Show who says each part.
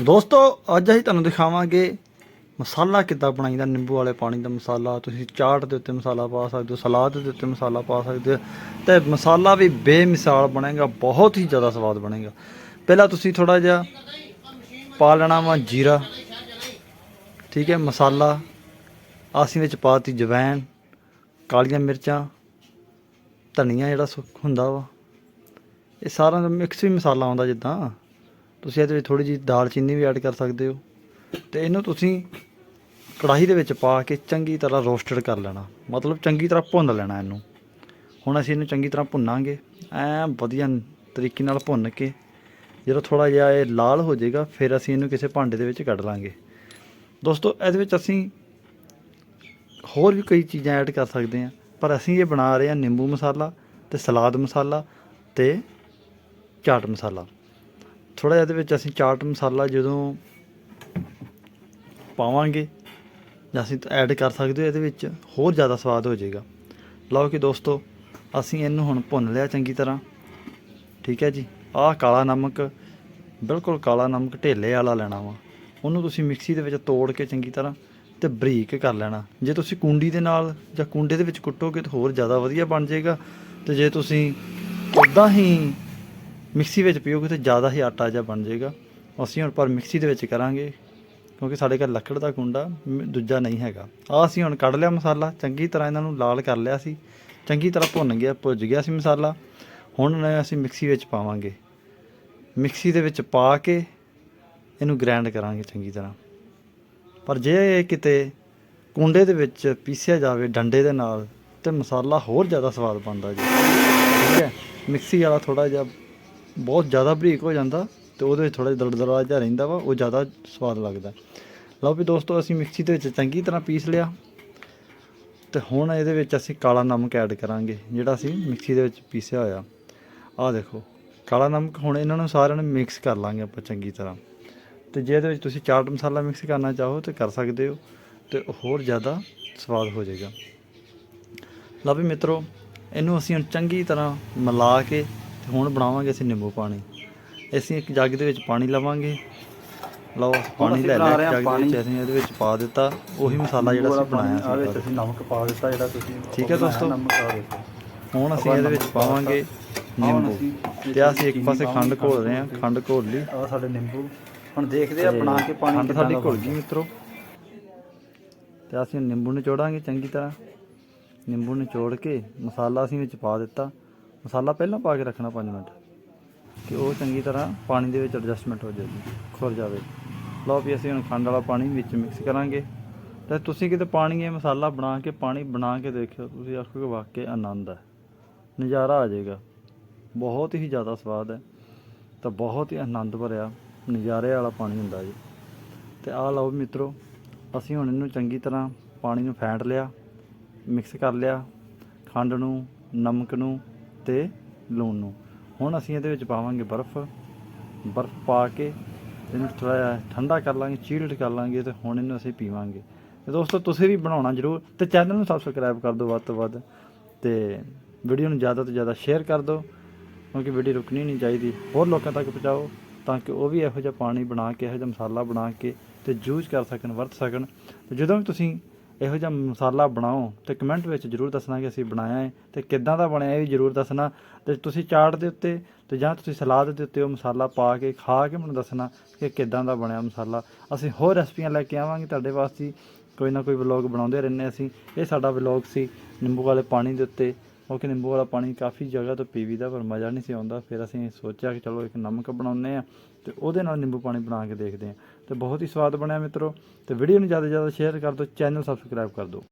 Speaker 1: ਦੋਸਤੋ, ਅੱਜ ਅਸੀਂ ਤੁਹਾਨੂੰ ਦਿਖਾਵਾਂਗੇ ਮਸਾਲਾ ਕਿੱਦਾਂ ਬਣਾਈਦਾ, ਨਿੰਬੂ ਵਾਲੇ ਪਾਣੀ ਦਾ ਮਸਾਲਾ, ਤੁਸੀਂ ਚਾਟ ਦੇ ਉੱਤੇ ਮਸਾਲਾ ਪਾ ਸਕਦੇ ਹੋ, ਸਲਾਦ ਦੇ ਉੱਤੇ ਮਸਾਲਾ ਪਾ ਸਕਦੇ ਹੋ, ਤੇ ਮਸਾਲਾ ਵੀ ਬੇਮਿਸਾਲ ਬਣੇਗਾ, ਬਹੁਤ ਹੀ ਜ਼ਿਆਦਾ ਸਵਾਦ ਬਣੇਗਾ। ਪਹਿਲਾਂ ਤੁਸੀਂ ਥੋੜਾ ਜਿਹਾ ਪਾ ਲੈਣਾ ਵਾ ਜੀਰਾ, ਠੀਕ ਹੈ, ਮਸਾਲਾ ਅਸੀਂ ਵਿੱਚ ਪਾਤੀ ਜਵੈਣ, ਕਾਲੀਆਂ ਮਿਰਚਾਂ, ਧਨੀਆ ਜਿਹੜਾ ਸੁੱਕ ਹੁੰਦਾ ਵਾ, ਇਹ ਸਾਰਾ ਮਿਕਸ ਵੀ ਮਸਾਲਾ ਆਉਂਦਾ ਜਿੱਦਾਂ। ਤੁਸੀਂ ਇਹਦੇ ਵਿੱਚ ਥੋੜੀ ਜਿਹੀ ਦਾਲਚੀਨੀ ਵੀ ਐਡ ਕਰ ਸਕਦੇ ਹੋ। ਤੇ ਇਹਨੂੰ ਤੁਸੀਂ ਕੜਾਹੀ ਦੇ ਵਿੱਚ ਪਾ ਕੇ ਚੰਗੀ ਤਰ੍ਹਾਂ ਰੋਸਟਡ ਕਰ ਲੈਣਾ। ਮਤਲਬ ਚੰਗੀ ਤਰ੍ਹਾਂ ਭੁੰਨ ਲੈਣਾ ਇਹਨੂੰ। ਹੁਣ ਅਸੀਂ ਇਹਨੂੰ ਚੰਗੀ ਤਰ੍ਹਾਂ ਭੁੰਨਾਂਗੇ। ਐ ਵਧੀਆ ਤਰੀਕੇ ਨਾਲ ਭੁੰਨ ਕੇ ਜਦੋਂ ਥੋੜਾ ਜਿਹਾ ਇਹ ਲਾਲ ਹੋ ਜਾਏਗਾ, ਫਿਰ ਅਸੀਂ ਇਹਨੂੰ ਕਿਸੇ ਭਾਂਡੇ ਦੇ ਵਿੱਚ ਕੱਢ ਲਾਂਗੇ। ਦੋਸਤੋ, ਇਹਦੇ ਵਿੱਚ ਅਸੀਂ ਹੋਰ ਵੀ ਕਈ ਚੀਜ਼ਾਂ ਐਡ ਕਰ ਸਕਦੇ ਹਾਂ। ਪਰ ਅਸੀਂ ਇਹ ਬਣਾ ਰਹੇ ਹਾਂ ਨਿੰਬੂ ਮਸਾਲਾ ਤੇ ਸਲਾਦ ਮਸਾਲਾ ਤੇ ਚਾਟ ਮਸਾਲਾ। ਥੋੜਾ ਜਿਹਾ ਇਹਦੇ ਵਿੱਚ ਅਸੀਂ ਚਾਟ ਮਸਾਲਾ ਜਦੋਂ ਪਾਵਾਂਗੇ ਜਾਂ ਅਸੀਂ ਐਡ ਕਰ ਸਕਦੇ ਹੋ ਇਹਦੇ ਵਿੱਚ, ਹੋਰ ਜ਼ਿਆਦਾ ਸਵਾਦ ਹੋ ਜਾਏਗਾ। ਲਓ ਕਿ ਦੋਸਤੋ, ਅਸੀਂ ਇਹਨੂੰ ਹੁਣ ਭੁੰਨ ਲਿਆ ਚੰਗੀ ਤਰ੍ਹਾਂ। ਠੀਕ ਹੈ ਜੀ? ਆਹ ਕਾਲਾ ਨਮਕ, ਬਿਲਕੁਲ ਕਾਲਾ ਨਮਕ ਢੇਲੇ ਵਾਲਾ ਲੈਣਾ ਵਾ। ਉਹਨੂੰ ਤੁਸੀਂ ਮਿਕਸੀ ਦੇ ਵਿੱਚ ਤੋੜ ਕੇ ਚੰਗੀ ਤਰ੍ਹਾਂ ਤੇ ਬਰੀਕ ਕਰ ਲੈਣਾ। ਜੇ ਤੁਸੀਂ ਕੁੰਡੀ ਦੇ ਨਾਲ ਜਾਂ ਕੁੰਡੇ ਦੇ ਵਿੱਚ ਕੁੱਟੋਗੇ ਤਾਂ ਹੋਰ ਜ਼ਿਆਦਾ ਵਧੀਆ ਬਣ ਜਾਏਗਾ। ਤੇ ਜੇ ਤੁਸੀਂ ਉਦਾਂ ਹੀ ਮਿਕਸੀ ਵਿੱਚ ਪੀਓਗੇ ਤਾਂ ਜ਼ਿਆਦਾ ਹੀ ਆਟਾ ਜਿਹਾ ਬਣ ਜਾਏਗਾ। ਅਸੀਂ ਹੁਣ ਪਰ ਮਿਕਸੀ ਦੇ ਵਿੱਚ ਕਰਾਂਗੇ, ਕਿਉਂਕਿ ਸਾਡੇ ਘਰ ਲੱਕੜ ਦਾ ਕੁੰਡਾ ਮ- ਦੂਜਾ ਨਹੀਂ ਹੈਗਾ। ਆ ਅਸੀਂ ਹੁਣ ਕੱਢ ਲਿਆ ਮਸਾਲਾ, ਚੰਗੀ ਤਰ੍ਹਾਂ ਇਹਨਾਂ ਨੂੰ ਲਾਲ ਕਰ ਲਿਆ ਸੀ। ਚੰਗੀ ਤਰ੍ਹਾਂ ਭੁੰਨ ਗਿਆ, ਭੁੱਜ ਗਿਆ ਸੀ ਮਸਾਲਾ। ਹੁਣ ਅਸੀਂ ਮਿਕਸੀ ਵਿੱਚ ਪਾਵਾਂਗੇ। ਮਿਕਸੀ ਦੇ ਵਿੱਚ ਪਾ ਕੇ ਇਹਨੂੰ ਗ੍ਰਾਈਂਡ ਕਰਾਂਗੇ ਚੰਗੀ ਤਰ੍ਹਾਂ। ਪਰ ਜੇ ਇਹ ਕਿਤੇ ਕੁੰਡੇ ਦੇ ਵਿੱਚ ਪੀਸਿਆ ਜਾਵੇ ਡੰਡੇ ਦੇ ਨਾਲ, ਤੇ ਮਸਾਲਾ ਹੋਰ ਜ਼ਿਆਦਾ ਸਵਾਦ ਬਣਦਾ ਜੀ। ਠੀਕ ਹੈ? ਮਿਕਸੀ ਵਾਲਾ ਥੋੜਾ ਜਿਹਾ ਬਹੁਤ ਜ਼ਿਆਦਾ ਬਰੀਕ ਹੋ ਜਾਂਦਾ ਤੇ ਉਹਦੇ ਵਿੱਚ ਥੋੜਾ ਜਿਹਾ ਦਰਦਰਾ ਜਿਹਾ ਰਹਿੰਦਾ ਵਾ, ਉਹ ਜ਼ਿਆਦਾ ਸਵਾਦ ਲੱਗਦਾ। ਲਓ ਵੀ ਦੋਸਤੋ, ਅਸੀਂ ਮਿਕਸੀ ਦੇ ਵਿੱਚ ਚੰਗੀ ਤਰ੍ਹਾਂ ਪੀਸ ਲਿਆ ਤੇ ਹੁਣ ਇਹਦੇ ਵਿੱਚ ਅਸੀਂ ਕਾਲਾ ਨਮਕ ਐਡ ਕਰਾਂਗੇ, ਜਿਹੜਾ ਅਸੀਂ ਮਿਕਸੀ ਦੇ ਵਿੱਚ ਪੀਸਿਆ ਹੋਇਆ। ਆਹ ਦੇਖੋ, ਕਾਲਾ ਨਮਕ ਹੁਣ ਇਹਨਾਂ ਨੂੰ ਸਾਰਿਆਂ ਨੂੰ ਮਿਕਸ ਕਰ ਲਾਂਗੇ ਆਪਾਂ ਚੰਗੀ ਤਰ੍ਹਾਂ। ਤੇ ਜੇ ਇਹਦੇ ਵਿੱਚ ਤੁਸੀਂ ਚਾਟ ਮਸਾਲਾ ਮਿਕਸ ਕਰਨਾ ਚਾਹੋ ਤੇ ਕਰ ਸਕਦੇ ਹੋ ਤੇ ਹੋਰ ਜ਼ਿਆਦਾ ਸਵਾਦ ਹੋ ਜਾਏਗਾ। ਲਓ ਵੀ ਮਿੱਤਰੋ, ਇਹਨੂੰ ਅਸੀਂ ਚੰਗੀ ਤਰ੍ਹਾਂ ਮਿਲਾ ਕੇ ਹੁਣ ਬਣਾਵਾਂਗੇ ਅਸੀਂ ਨਿੰਬੂ ਪਾਣੀ। ਅਸੀਂ ਇੱਕ ਜੱਗ ਦੇ ਵਿੱਚ ਪਾਣੀ ਲਵਾਂਗੇ। ਲਓ ਪਾਣੀ ਲੈ ਲਿਆ ਜੱਗ ਦੇ ਵਿੱਚ। ਅਸੀਂ ਇਹਦੇ ਵਿੱਚ ਪਾ ਦਿੱਤਾ। ਉਹੀ ਮਸਾਲਾ ਜਿਹੜਾ ਅਸੀਂ ਬਣਾਇਆ
Speaker 2: ਵਿੱਚ
Speaker 1: ਸੀ
Speaker 2: ਅਸੀਂ ਨਮਕ ਪਾ ਦਿੱਤਾ ਜਿਹੜਾ ਤੁਸੀਂ
Speaker 1: ਠੀਕ ਹੈ ਦੋਸਤੋ। ਹੁਣ ਅਸੀਂ ਇਹਦੇ ਵਿੱਚ ਪਾਵਾਂਗੇ ਨਿੰਬੂ। ਤੇ ਅਸੀਂ ਇੱਕ ਪਾਸੇ ਖੰਡ ਘੋਲ ਰਹੇ ਹਾਂ ਖੰਡ ਘੋਲ ਲਈ।
Speaker 2: ਆ ਸਾਡੇ ਨਿੰਬੂ। ਹੁਣ ਦੇਖਦੇ ਆ ਬਣਾ ਕੇ ਪਾਣੀ
Speaker 1: ਖੰਡ ਸਾਡੀ ਘੁਲ। ਗਈ ਮਿੱਤਰੋ। ਤੇ ਅਸੀਂ ਨਿੰਬੂ ਨਿਚੋੜਾਂਗੇ ਚੰਗੀ ਤਰ੍ਹਾਂ। ਨਿੰਬੂ ਨਿਚੋੜ ਕੇ ਮਸਾਲਾ ਅਸੀਂ ਵਿੱਚ ਪਾ ਦਿੱਤਾ। ਮਸਾਲਾ ਪਹਿਲਾਂ ਪਾ ਕੇ ਰੱਖਣਾ 5 ਮਿੰਟ। ਕਿ ਉਹ ਚੰਗੀ ਤਰ੍ਹਾਂ ਪਾਣੀ ਦੇ ਵਿੱਚ ਐਡਜਸਟਮੈਂਟ ਹੋ ਜਾਵੇ, ਖੁਰ ਜਾਵੇ। ਲਓ ਵੀ ਅਸੀਂ ਹੁਣ ਖੰਡ ਵਾਲਾ ਪਾਣੀ ਵਿੱਚ ਮਿਕਸ ਕਰਾਂਗੇ। ਤੇ ਤੁਸੀਂ ਕਿਤੇ ਪਾਣੀ ਇਹ ਮਸਾਲਾ ਬਣਾ ਕੇ, ਪਾਣੀ ਬਣਾ ਕੇ ਦੇਖਿਓ, ਤੁਸੀਂ ਆਖੋਗੇ ਵਾਕਿਆ ਆਨੰਦ ਹੈ। ਨਜ਼ਾਰਾ ਆ ਜਾਏਗਾ। ਬਹੁਤ ਹੀ ਜ਼ਿਆਦਾ ਸਵਾਦ ਹੈ। ਤਾਂ ਬਹੁਤ ਹੀ ਆਨੰਦ ਭਰਿਆ ਨਜ਼ਾਰੇ ਵਾਲਾ ਪਾਣੀ ਹੁੰਦਾ ਜੀ। ਤੇ ਆਹ ਲਓ ਮਿੱਤਰੋ, ਅਸੀਂ ਹੁਣ ਇਹਨੂੰ ਚੰਗੀ ਤਰ੍ਹਾਂ ਪਾਣੀ ਨੂੰ ਫੈਂਟ ਲਿਆ ਮਿਕਸ ਕਰ ਲਿਆ। ਖੰਡ ਨੂੰ, ਨਮਕ ਨੂੰ ਤੇ ਲੂਣ। ਨੂੰ ਹੁਣ ਅਸੀਂ ਇਹਦੇ ਵਿੱਚ ਪਾਵਾਂਗੇ ਬਰਫ਼। ਬਰਫ਼ ਪਾ ਕੇ ਇਹਨੂੰ ਥੋੜਾ ਜਿਹਾ ਠੰਡਾ ਕਰ ਲਾਂਗੇ ਚੀਲਡ ਕਰ ਲਾਂਗੇ ਤੇ ਹੁਣ ਇਹਨੂੰ ਅਸੀਂ ਪੀਵਾਂਗੇ। ਤੇ ਦੋਸਤੋ, ਤੁਸੀਂ ਵੀ ਬਣਾਉਣਾ ਜ਼ਰੂਰ ਤੇ ਚੈਨਲ ਨੂੰ ਸਬਸਕ੍ਰਾਈਬ ਕਰ ਦਿਓ ਵੱਧ ਤੋਂ ਵੱਧ ਤੇ ਵੀਡੀਓ ਨੂੰ ਜ਼ਿਆਦਾ ਤੋਂ ਜ਼ਿਆਦਾ ਸ਼ੇਅਰ ਕਰ ਦਿਓ ਕਿਉਂਕਿ ਵੀਡੀਓ ਰੁਕਣੀ ਨਹੀਂ ਚਾਹੀਦੀ। ਹੋਰ ਲੋਕਾਂ ਤੱਕ ਪਹੁੰਚਾਓ ਤਾਂ ਕਿ ਉਹ ਵੀ ਇਹੋ ਜਿਹਾ ਪਾਣੀ ਬਣਾ ਕੇ, ਇਹੋ ਜਿਹਾ ਮਸਾਲਾ ਬਣਾ ਕੇ ਤੇ ਯੂਜ਼ ਕਰ ਸਕਣ, ਵਰਤ ਸਕਣ। ਤੇ ਜਦੋਂ ਵੀ ਤੁਸੀਂ ਇਹੋ ਜਿਹਾ ਮਸਾਲਾ ਬਣਾਓ ਤੇ ਕਮੈਂਟ ਵਿੱਚ ਜਰੂਰ ਦੱਸਣਾ ਕਿ ਅਸੀਂ ਬਣਾਇਆ ਹੈ ਤੇ ਕਿੱਦਾਂ ਦਾ ਬਣਿਆ ਇਹ ਵੀ ਜਰੂਰ ਦੱਸਣਾ ਤੇ ਤੁਸੀਂ ਚਾਟ ਦੇ ਉੱਤੇ ਤੇ ਜਾਂ ਤੁਸੀਂ ਸਲਾਦ ਦੇ ਉੱਤੇ ਉਹ ਮਸਾਲਾ ਪਾ ਕੇ, ਖਾ ਕੇ ਮੈਨੂੰ ਦੱਸਣਾ ਕਿ ਕਿੱਦਾਂ ਦਾ ਬਣਿਆ ਮਸਾਲਾ। ਅਸੀਂ ਹੋਰ ਰੈਸਪੀਆਂ ਲੈ ਕੇ ਆਵਾਂਗੇ ਤੁਹਾਡੇ ਵਾਸਤੇ। ਕੋਈ ਨਾ ਕੋਈ ਵਲੌਗ ਬਣਾਉਂਦੇ ਰਹਿੰਦੇ ਅਸੀਂ। ਇਹ ਸਾਡਾ ਵਲੌਗ ਸੀ ਨਿੰਬੂ ਵਾਲੇ ਪਾਣੀ ਦੇ ਉੱਤੇ। ਉਹ ਨਿੰਬੂ ਵਾਲਾ ਪਾਣੀ ਕਾਫੀ ਜਗ੍ਹਾ ਤੋਂ ਪੀਵੀ ਦਾ ਪਰ ਮਜ਼ਾ ਨਹੀਂ ਸੀ ਆਉਂਦਾ। ਫਿਰ ਅਸੀਂ ਸੋਚਿਆ ਕਿ ਚਲੋ ਇੱਕ ਨਮਕ ਬਣਾਉਂਦੇ ਆ ਤੇ ਉਹਦੇ ਨਾਲ ਨਿੰਬੂ ਪਾਣੀ ਬਣਾ ਕੇ ਦੇਖਦੇ ਆ ਤੇ ਬਹੁਤ ਹੀ ਸਵਾਦ ਬਣਿਆ ਮਿੱਤਰੋ। ਤੇ ਵੀਡੀਓ ਨੂੰ ਜ਼ਿਆਦਾ ਜ਼ਿਆਦਾ ਸ਼ੇਅਰ ਕਰ ਦਿਓ ਚੈਨਲ ਸਬਸਕ੍ਰਾਈਬ ਕਰ ਦਿਓ।